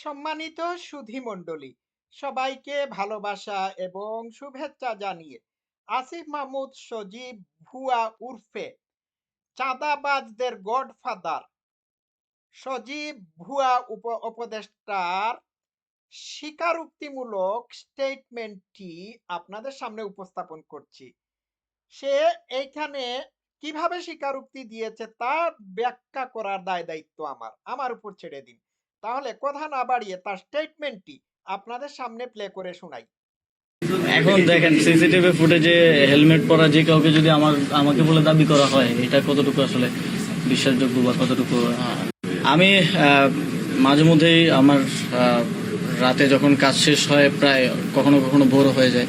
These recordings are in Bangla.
সম্মানিত সুধী মণ্ডলী, সবাইকে ভালোবাসা এবং শুভেচ্ছা জানিয়ে আসিফ মাহমুদ সজীব ভুয়া উর্ফে চাঁদাবাজদের গডফাদার, সজীব ভুয়া উপ, উপদেষ্টার স্বীকারোক্তিমূলক স্টেটমেন্টটি আপনাদের সামনে উপস্থাপন করছি। সে এইখানে কীভাবে স্বীকারোক্তি দিয়েছে তা ব্যাখ্যা করার দায় দায়িত্ব আমার আমার উপর ছেড়ে দিন। তাহলে কথা না বাড়িয়ে তার স্টেটমেন্টটি আপনাদের সামনে প্লে করে শোনাই। এখন দেখেন সিসিটিভি ফুটেজে হেলমেট পরা যে কাউকে যদি আমার, আমাকে বলে দাবি করা হয়, এটা কতটুকু আসলে বিশ্বাসযোগ্য বা কতটুকু আমি মাঝে মধ্যেই আমার রাতে যখন কাজ শেষ হয় প্রায় কখনো কখনো ভোর হয়ে যায়।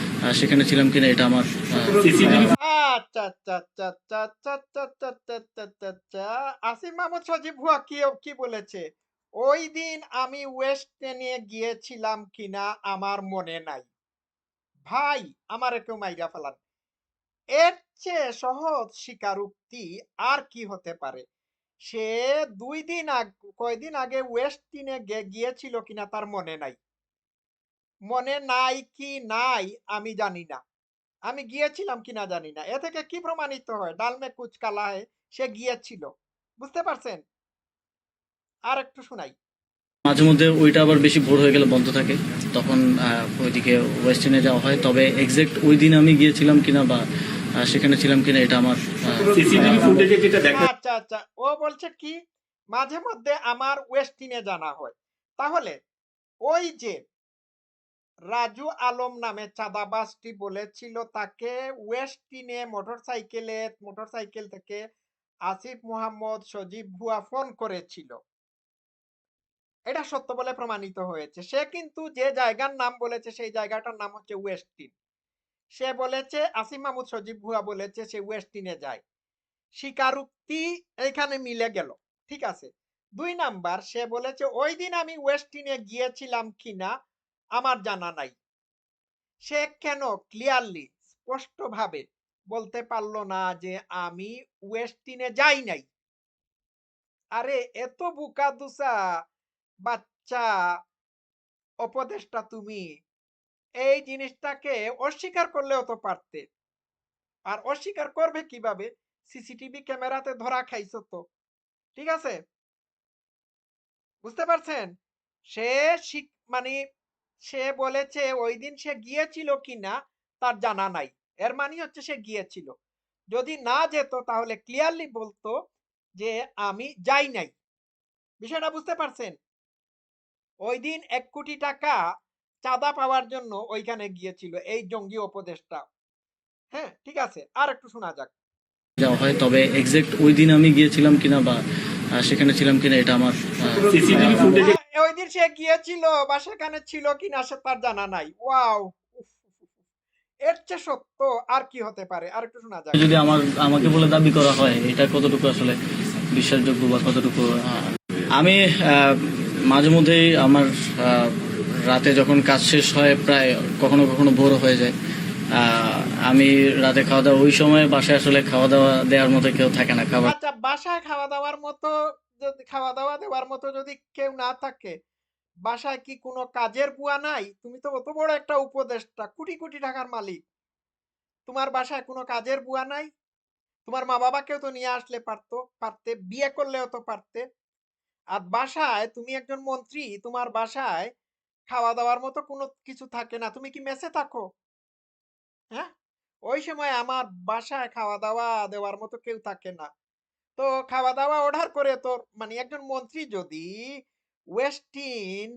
সেখানে ছিলাম কিনা এটা আমার আচ্ছা আচ্ছা আচ্ছা আচ্ছা আচ্ছা আচ্ছা আচ্ছা আচ্ছা আচ্ছা আচ্ছা আচ্ছা আসিফ মাহমুদ সজীব ভুয়া কি কি বলেছে ওই দিন আমি গিয়েছিলাম কিনা আমার মনে নাই ভাই আমার কেউ মাইরা ফেলান এর চেয়ে সহজ স্বীকারোক্তি আর কি হতে পারে সে দুই দিন আগ কয়দিন আগে ওয়েস্ট ওয়েস্টিনে গিয়েছিল কিনা তার মনে নাই মনে নাই কি নাই আমি জানি না। আমি গিয়েছিলাম কিনা জানি না। এ থেকে কি প্রমাণিত হয়? ডালমে কুচ কালা হয় সে গিয়েছিল। বুঝতে পারছেন? আর একটু শোনাই। মাঝে মধ্যে ওইটা আবার বেশি ভোর হয়ে গেলে বন্ধ থাকে। তখন আহ, ওইদিকে ওয়েস্টার্নে যাওয়া হয়। তবে এক্সাক্ট ওই দিন আমি গিয়েছিলাম কিনা বা সেখানে ছিলাম কিনা এটা আমার সিসিটিভি ফুটেজে যেটা দেখা আচ্ছা আচ্ছা। ও বলছে কি মাঝে মধ্যে আমার ওয়েস্টিনে জানা হয়। তাহলে ওই যে রাজু আলম নামে চাঁদাবাজটি বলেছিল তাকে ওয়েস্টিনে মোটরসাইকেলে, মোটরসাইকেল থেকে আসিফ মোহাম্মদ সজীব ভুয়া ফোন করেছিল। এটা সত্য বলে প্রমাণিত হয়েছে। সে কিন্তু যে জায়গার নাম বলেছে, সেই জায়গাটার নাম হচ্ছে ওয়েস্টিন সে বলেছে, আসিফ মাহমুদ সজীব ভুয়া বলেছে সে ওয়েস্টিনে যায়। স্বীকারোক্তি এখানে মিলে গেল, ঠিক আছে? দুই নাম্বার, সে বলেছে, ওই দিন আমি ওয়েস্টিনে গিয়েছিলাম কিনা আমার জানা নাই। সে কেন ক্লিয়ারলি, স্পষ্টভাবে বলতে পারল না যে আমি ওয়েস্টিনে যাই নাই? আরে, এত বুকা দুসা বাচ্চা উপদেশটা তুমি। এই জিনিসটাকে অস্বীকার করলেও তো পারতে। আর অস্বীকার করবে কীভাবে? সিসিটিভি ক্যামেরাতে ধরা খাইছো তো। ঠিক আছে? বুঝতে পারছেন? সে মানে সে বলেছে ওই দিন সে গিয়েছিল কিনা তার জানা নাই। এর মানে হচ্ছে সে গিয়েছিল। যদি না যেত তাহলে ক্লিয়ারলি বলতো যে আমি যাই নাই। বিষয়টা বুঝতে পারছেন? ওই দিন এক কোটি টাকা চাঁদা পাওয়ার জন্য ওইখানে গিয়েছিল এই জঙ্গি উপদেশটা হ্যাঁ ঠিক আছে আর একটু শোনা যাক। যাওয়া হয় তবে এক্সাক্ট ওই দিন আমি গিয়েছিলাম কিনা বা সেখানে ছিলাম কিনা এটা আমার দিন সে গিয়েছিল বা সেখানে ছিল কিনা সে তার জানা নাই। ওয়াও এর চেয়ে সত্য আর কি হতে পারে? আর একটু শোনা যাক। যদি আমার আমাকে বলে দাবি করা হয় এটা কতটুকু আসলে বিশ্বাসযোগ্য বা কতটুকু আমি মাঝে মধ্যেই আমার রাতে যখন কাজ শেষ হয় প্রায় কখনো কখনো ভোর হয়ে যায়। আহ, আমি রাতে খাওয়া দাওয়া ওই সময় বাসায় আসলে খাওয়া দাওয়া দেওয়ার মতো কেউ থাকে না খাবার আচ্ছা বাসায় খাওয়া দাওয়ার মতো যদি খাওয়া দাওয়া দেওয়ার মতো যদি কেউ না থাকে বাসায় কি কোনো কাজের বুয়া নাই? তুমি তো অত বড় একটা উপদেষ্টা, কোটি কোটি টাকার মালিক। তোমার বাসায় কোনো কাজের বুয়া নাই? তোমার মা বাবাকেও তো নিয়ে আসলে পারতো, পারতে, বিয়ে করলেও তো পারতে। আর বাসায় তুমি একজন মন্ত্রী, তোমার বাসায় খাওয়া দাওয়ার মতো কোনো কিছু থাকে না। তুমি কি মেসে থাকো? হ্যাঁ? ওই সময় আমার বাসায় খাওয়া দাওয়া দেওয়ার মতো কেউ থাকে না। তো খাওয়া দাওয়া অর্ডার করে তোর মানে একজন মন্ত্রী যদি ওয়েস্টিন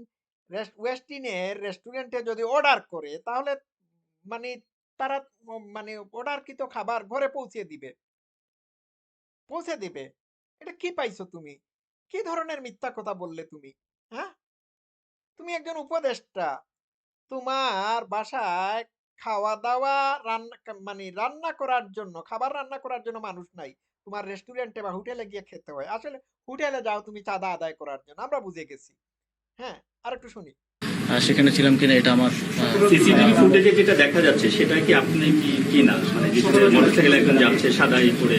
ওয়েস্টিনের রেস্টুরেন্টে যদি অর্ডার করে, তাহলে মানে তারা মানে অর্ডারকৃত খাবার ঘরে পৌঁছে দিবে। পৌঁছে দিবে। এটা কি পাইছো তুমি? কি ধরনের মিথ্যা কথা বললে তুমি? হ্যাঁ? তুমি একজন উপদেষ্টা। তোমার বাসায় খাওয়া-দাওয়া রান্না মানে রান্না করার জন্য, খাবার রান্না করার জন্য মানুষ নাই। তোমার রেস্টুরেন্টে বা হোটেলে গিয়ে খেতে হয়। আসলে হোটেলে যাও তুমি চাঁদা আদায় করার জন্য। আমরা বুঝে গেছি। হ্যাঁ, আর একটু শুনি। সেখানে ছিলাম কিনা এটা আমার সিসিটিভি ফুটেজে যেটা দেখা যাচ্ছে সেটা কি আপনি কি কি না মানে মোটরসাইকেল একজন যাচ্ছে সাদাই পরে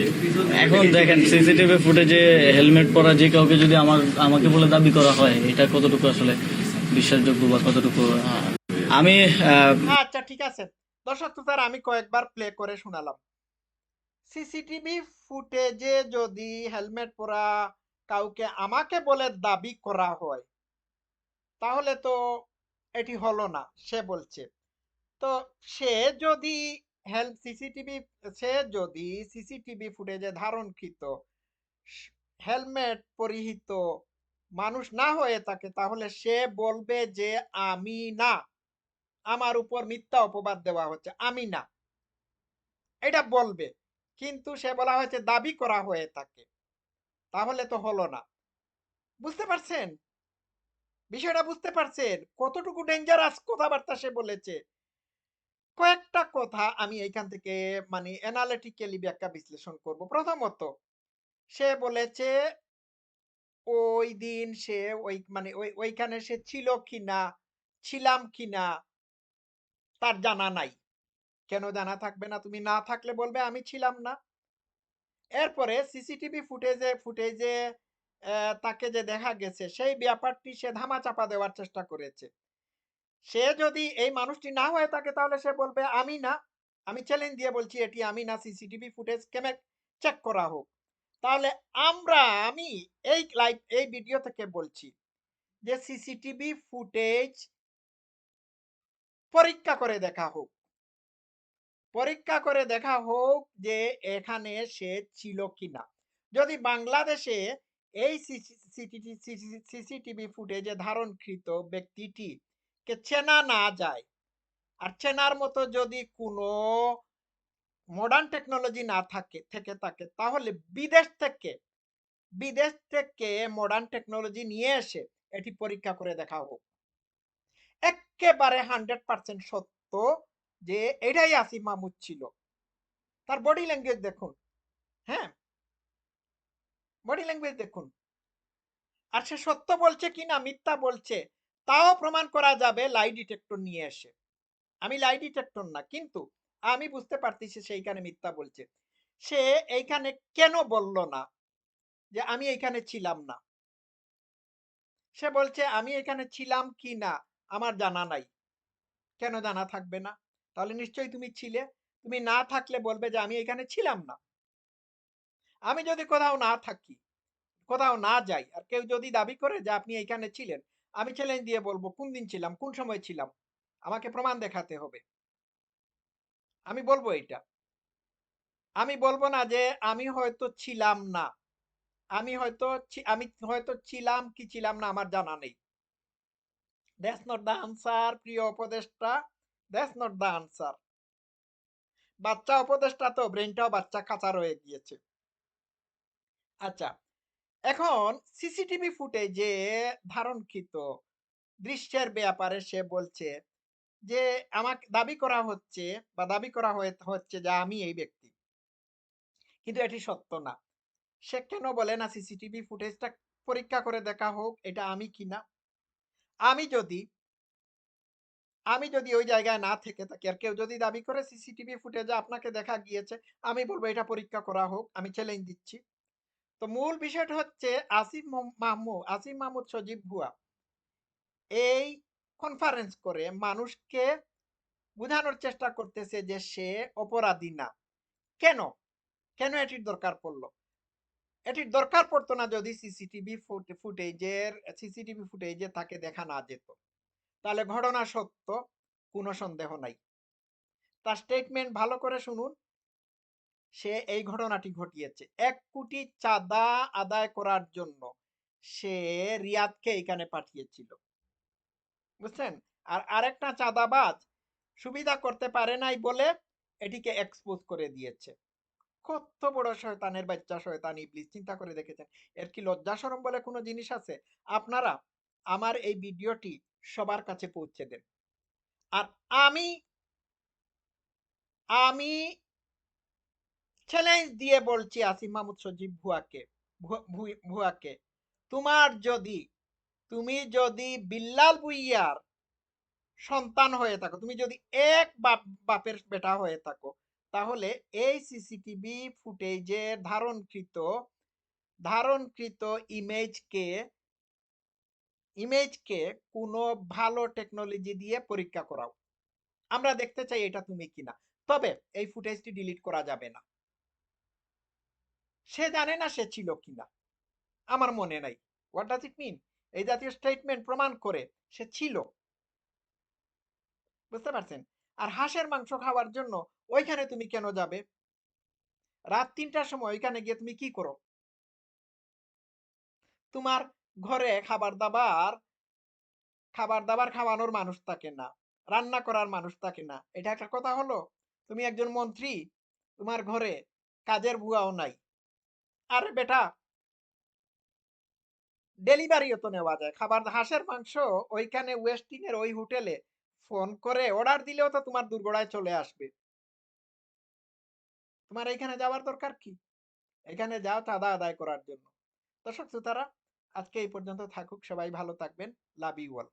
এখন দেখেন সিসিটিভি ফুটেজে হেলমেট পরা যে কাউকে যদি আমার আমাকে বলে দাবি করা হয় এটা কতটুকু আসলে বিশ্বাসযোগ্য বা কতটুকু আমি আচ্ছা ঠিক আছে। দর্শক শ্রোতারা আমি কয়েকবার প্লে করে শোনালাম। সিসিটিভি ফুটেজে যদি হেলমেট পরা কাউকে আমাকে বলে দাবি করা হয়, তাহলে তো এটি হলো না, সে বলছে। তো সে যদি হেল সিসিটিভি সে যদি সিসিটিভি ফুটেজে ধারণকৃত হেলমেট পরিহিত মানুষ না হয়ে থাকে তাহলে সে বলবে যে আমি না আমার উপর মিথ্যা অপবাদ দেওয়া হচ্ছে, আমি না। এটা বলবে, কিন্তু সে বলা হয়েছে দাবি করা হয়ে থাকে। তাহলে তো হলো না। বুঝতে পারছেন? বিষয়টা বুঝতে পারছেন? কতটুকু ডেঞ্জারাস কথাবার্তা সে বলেছে। কয়েকটা কথা আমি এইখান থেকে মানে অ্যানালিটিক্যালি ব্যাখ্যা বিশ্লেষণ করব। প্রথমত, সে বলেছে, ওই দিন সে ওই মানে ওই, ওইখানে সে ছিল কিনা, ছিলাম কিনা তার জানা নাই। কেন জানা থাকবে না? তুমি না থাকলে বলবে, আমি ছিলাম না। এরপরে সিসিটিভি ফুটেজে ফুটেজে তাকে যে দেখা গেছে, সেই ব্যাপারটি সে ধামা চাপা দেওয়ার চেষ্টা করেছে। সে যদি এই মানুষটি না হয়ে থাকে, তাহলে সে বলবে, আমি না। আমি চ্যালেঞ্জ দিয়ে বলছি, এটি আমি না। সিসিটিভি ফুটেজ কেমে চেক করা হোক। তাহলে আমরা, আমি এই লাইভ, এই ভিডিও থেকে বলছি যে, সিসিটিভি ফুটেজ পরীক্ষা করে দেখা হোক। পরীক্ষা করে দেখা হোক যে এখানে সে ছিল কিনা। যদি বাংলাদেশে এই সিসিটিভি ফুটেজে ধারণকৃত ব্যক্তিটি কে চেনা না যায় আর চেনার মতো যদি কোনো মডার্ন টেকনোলজি না থাকে, থেকে থাকে, তাহলে বিদেশ থেকে বিদেশ থেকে মডার্ন টেকনোলজি নিয়ে এসে এটি পরীক্ষা করে দেখা হোক। একেবারে হান্ড্রেড পার্সেন্ট সত্য যে এটাই আসিফ মাহমুদ ছিল। তার বডি ল্যাঙ্গুয়েজ দেখুন হ্যাঁ? বডি ল্যাঙ্গুয়েজ দেখুন। আর সে সত্য বলছে কিনা মিথ্যা বলছে, তাও প্রমাণ করা যাবে লাই ডিটেক্টর নিয়ে এসে। আমি লাই ডিটেক্টর না, কিন্তু আমি বুঝতে পারতেছি সে এইখানে মিথ্যা বলছে। সে এইখানে কেন বলল না যে আমি এইখানে ছিলাম না? সে বলছে, আমি এখানে ছিলাম কি না? আমার জানা নাই। কেন জানা থাকবে না? তাহলে নিশ্চয়ই তুমি ছিলে। তুমি না থাকলে বলবে যে আমি এখানে ছিলাম না। আমি যদি কোথাও না থাকি, কোথাও না যাই, আর কেউ যদি দাবি করে যে আপনি এখানে ছিলেন, আমি চ্যালেঞ্জ দিয়ে বলব, কোন দিন ছিলাম, কোন সময় ছিলাম? আমাকে প্রমাণ দেখাতে হবে। আমি বলব এটা আমি বলব না যে আমি হয়তো ছিলাম না। আমি হয়তো আমি হয়তো ছিলাম কি ছিলাম না, আমার জানা নেই। দ্যাটস নট দ্য আনসার প্রিয় উপদেষ্টা দ্যাটস নট দ্য আনসার বাচ্চা উপদেষ্টা তো ব্রেনটাও বাচ্চা কাঁচা রয়ে গিয়েছে। আচ্ছা এখন সিসিটিভি ফুটেজে ধারণকৃত দৃশ্যের ব্যাপারে সে বলছে যে, আমাকে, দাবি করা হচ্ছে বা দাবি করা হচ্ছে যে আমি এই ব্যক্তি। কিন্তু এটি সত্য না। সে কেন বলে না সিসিটিভি ফুটেজটা পরীক্ষা করে দেখা হোক, এটা আমি কিনা? আমি যদি আমি যদি ওই জায়গায় না থেকে থাকি, আর কেউ যদি দাবি করে সিসিটিভি ফুটেজে আপনাকে দেখা গিয়েছে, আমি বলব এটা পরীক্ষা করা হোক, আমি চ্যালেঞ্জ দিচ্ছি। তো মূল বিষয়টা হচ্ছে আসিফ মহ- মাহমুদ আসিফ মাহমুদ সজীব ভুয়া। এই কনফারেন্স করে মানুষকে বোঝানোর চেষ্টা করতেছে যে সে অপরাধী না। কেন? কেন এটির দরকার পড়ল? এটির দরকার পড়তো না যদি সিসিটিভি ফুটেজের, সিসিটিভি ফুটেজে তাকে দেখা না যেত। তাহলে ঘটনা সত্য, কোনো সন্দেহ নাই। তার স্টেটমেন্ট ভালো করে শুনুন। সে এই ঘটনাটি ঘটিয়েছে। এক কোটি চাঁদা আদায় করার জন্য সে রিয়াদকে এখানে পাঠিয়েছিল। বুঝছেন? আর আরেকটা চাঁদাবাজ সুবিধা করতে পারে নাই বলে এটিকে এক্সপোজ করে দিয়েছে। কত বড় শয়তানের বাচ্চা, শয়তান ইবলিস, চিন্তা করে দেখেছেন। এর কি লজ্জা শরম বলে কোনো জিনিস আছে? আপনারা আমার এই ভিডিওটি সবার কাছে পৌঁছে দেন। আর আমি আমি চ্যালেঞ্জ দিয়ে বলছি আসিফ মাহমুদ সজীব ভুয়াকে ভুয়াকে, তোমার যদি, তুমি যদি বিল্লাল ভুইয়ার সন্তান হয়ে থাকো, তুমি যদি এক বাপ, বাপের বেটা হয়ে থাকো তাহলে এই সিসিটিভি ফুটেজে ধারণকৃত ধারণকৃত ইমেজকে ইমেজকে কোনো ভালো টেকনোলজি দিয়ে পরীক্ষা করাও। আমরা দেখতে চাই এটা তুমি কিনা। তবে এই ফুটেজটি ডিলিট করা যাবে না। সে জানে না সে ছিল কিনা। আমার মনে নাই। হোয়াট ডাজ ইট মিন এই জাতীয় স্টেটমেন্ট প্রমাণ করে সে ছিল। বুঝতে পারছেন? আর হাঁসের মাংস খাওয়ার জন্য ওইখানে তুমি কেন যাবে? রাত তিনটার সময় ওইখানে গিয়ে তুমি কি করো? তোমার ঘরে খাবার দাবার খাবার দাবার খাওয়ানোর মানুষ থাকে না, রান্না করার মানুষ থাকে না। এটা একটা কথা হলো? তুমি একজন মন্ত্রী, তোমার ঘরে কাজের বুয়াও নাই। আরে বেটা! ডেলিভারিও তো নেওয়া যায়। খাবার, হাঁসের মাংস ওইখানে ওয়েস্টিং এর ওই হোটেলে ফোন করে অর্ডার দিলেও তো তোমার দুর্গড়ায় চলে আসবে। তোমার এখানে যাওয়ার দরকার কি? এখানে যাও চাঁদা আদায় করার জন্য। দর্শক শ্রোতারা আজকে এই পর্যন্ত থাকুক, সবাই ভালো থাকবেন। Love you all